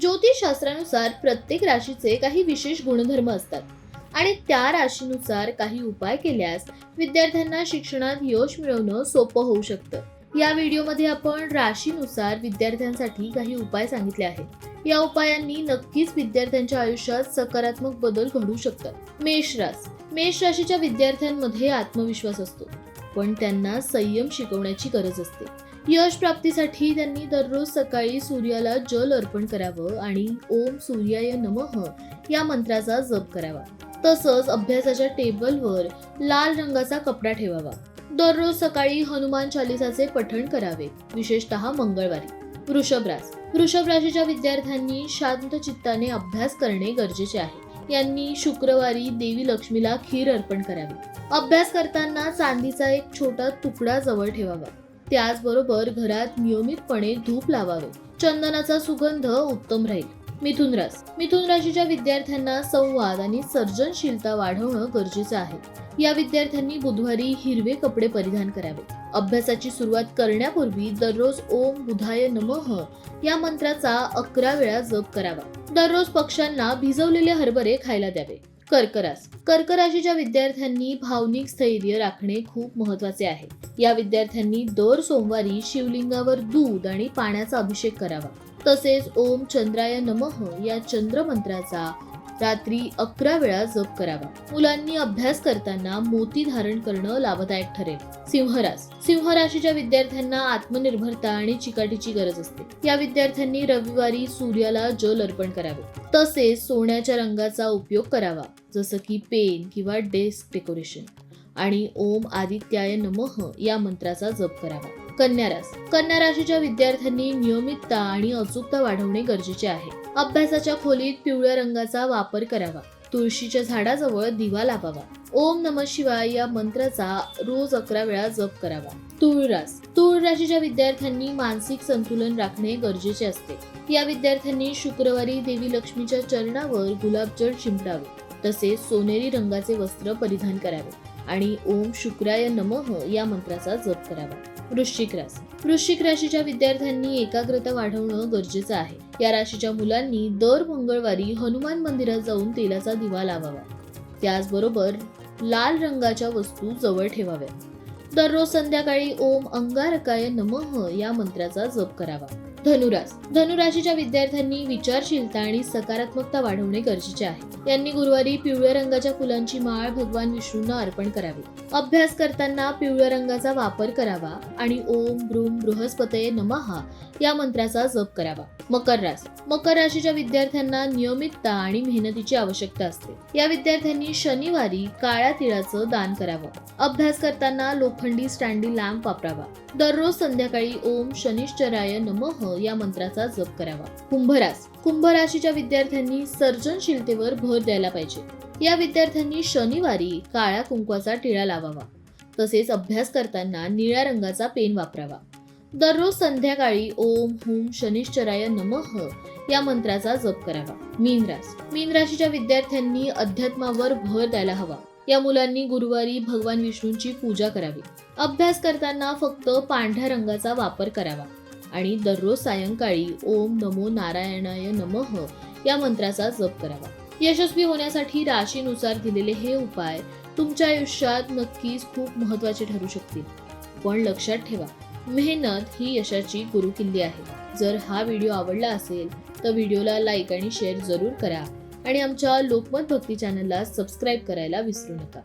ज्योतिषशास्त्रानुसार प्रत्येक राशीचे काही विशेष गुणधर्म असतात. आणि त्या राशीनुसार काही उपाय केल्यास विद्यार्थ्यांना शिक्षणात यश मिळवणं सोपं होऊ शकतं. या व्हिडिओमध्ये आपण राशीनुसार विद्यार्थ्यांसाठी काही उपाय सांगितले आहेत. या उपायांनी नक्कीच विद्यार्थ्यांच्या आयुष्यात सकारात्मक बदल घडू शकतात. मेष रास. मेष राशीच्या विद्यार्थ्यांमध्ये आत्मविश्वास असतो. पण त्यांना संयम शिकवण्याची गरज असते. यश प्राप्तीसाठी त्यांनी दररोज सकाळी सूर्याला जल अर्पण करावं आणि ओम सूर्याय नमः या मंत्राचा जप करावा. तसंच अभ्यासाच्या टेबलवर लाल रंगाचा कपडा ठेवावा. दररोज सकाळी हनुमान चालिसाचे पठण करावे विशेषतः मंगळवारी. वृषभ रास. वृषभ राशीच्या विद्यार्थ्यांनी शांत चित्ताने अभ्यास करणे गरजेचे आहे. यांनी शुक्रवारी देवी लक्ष्मीला खीर अर्पण करावी. अभ्यास करताना चांदीचा एक छोटा तुकडा जवळ ठेवावा. त्याचबरोबर घरात नियमितपणे धूप लावावे. चंदनाचा सुगंध उत्तम राहील. मिथुन रास. मिथुन राशीच्या विद्यार्थ्यांना संवाद आणि सर्जनशीलता वाढवणं गरजेचं आहे. या विद्यार्थ्यांनी बुधवारी हिरवे कपडे परिधान करावे. अभ्यासाची सुरुवात करण्यापूर्वी दररोज ओम बुधाय नमः या मंत्राचा अकरा वेळा जप करावा. दररोज पक्ष्यांना भिजवलेले हरभरे खायला द्यावे. कर्करास. कर्क राशीच्या विद्यार्थ्यांनी भावनिक स्थैर्य राखणे खूप महत्त्वाचे आहे. या विद्यार्थ्यांनी दर सोमवारी शिवलिंगावर दूध आणि पाण्याचा अभिषेक करावा. तसेच ओम चंद्राय नमः या चंद्र मंत्राचा रात्री अकरा वेळा जप करावा. मुलांनी अभ्यास करताना मोती धारण करणं लाभदायक ठरेल. सिंहरास सिंहराशीच्या विद्यार्थ्यांना आत्मनिर्भरता आणि चिकाटीची गरज असते. या विद्यार्थ्यांनी रविवारी सूर्याला जल अर्पण करावे. तसेच सोन्याच्या रंगाचा उपयोग करावा जसं की पेन किंवा डेस्क डेकोरेशन. आणि ओम आदित्याय नमः या मंत्राचा जप करावा. कन्या रास कन्या राशीच्या विद्यार्थ्यांनी नियमितता आणि अचूकता वाढवणे गरजेचे आहे. अभ्यासाच्या खोलीत पिवळ्या रंगाचा वापर करावा. तुळशीच्या झाडाजवळ दिवा लावावा. ओम नम शिवाय या मंत्राचा रोज अकरा वेळा जप करावा. तुळरास तुळ राशीच्या विद्यार्थ्यांनी मानसिक संतुलन राखणे गरजेचे असते. या विद्यार्थ्यांनी शुक्रवारी देवी लक्ष्मीच्या चरणावर गुलाबजल शिंपडावे तसेच सोनेरी रंगाचे वस्त्र परिधान करावे. आणि ओम शुक्राय नमः या मंत्राचा जप करावा. वृश्चिक राशी. वृश्चिक राशीच्या विद्यार्थ्यांनी एकाग्रता वाढवणं गरजेचं आहे. या राशीच्या मुलांनी दर मंगळवारी हनुमान मंदिरात जाऊन तेलाचा दिवा लावावा. त्याचबरोबर लाल रंगाच्या वस्तू जवळ ठेवाव्या दररोज संध्याकाळी ओम अंगारकाय नमः या मंत्राचा जप करावा. धनुरास धनुराशीच्या विद्यार्थ्यांनी विचारशीलता आणि सकारात्मकता वाढवणे गरजेचे आहे. यांनी गुरुवारी पिवळ्या रंगाच्या फुलांची माळ भगवान विष्णूंना अर्पण करावी. अभ्यास करताना पिवळ्या रंगाचा वापर करावा आणि ओम ब्रूम बृहस्पतये नमहा या मंत्राचा जप करावा. मकर रास मकर राशीच्या विद्यार्थ्यांना नियमितता आणि मेहनतीची आवश्यकता असते. या विद्यार्थ्यांनी शनिवारी काळ्या तिळाचं दान करावं. अभ्यास करताना लोखंडी स्टँडी लॅम्प वापरावा. दररोज संध्याकाळी ओम शनिश्चराय नमः या मंत्राचा जप करावा. कुंभरास. कुंभ राशीच्या विद्यार्थ्यांनी सर्जनशीलतेवर भर द्यायला पाहिजे. या विद्यार्थ्यांनी शनिवारी काळ्या कुंकवाचा टिळा लावावा. तसेच अभ्यास करताना निळ्या रंगाचा पेन वापरावा. दररोज संध्याकाळी ओम हुम शनिश्चराय नमः या मंत्राचा जप करावा. मीन रास मीन राशीच्या विद्यार्थ्यांनी अध्यात्मावर भर द्यायला हवा. या मुलांनी गुरुवारी भगवान विष्णूंची पूजा करावी. अभ्यास करताना फक्त पांढऱ्या रंगाचा वापर करावा. आणि दररोज सायंकाळी ओम नमो नारायणाय नमः या मंत्राचा जप करावा. यशस्वी होण्यासाठी राशीनुसार दिलेले हे उपाय तुमच्या आयुष्यात नक्कीच खूप महत्त्वाचे ठरू शकतील. पण लक्षात ठेवा मेहनत ही यशाची गुरुकिल्ली आहे. जर हा व्हिडिओ आवडला असेल तर व्हिडिओला लाईक आणि शेअर जरूर करा आणि आमच्या लोकमत भक्ती चॅनलला सबस्क्राईब करायला विसरू नका.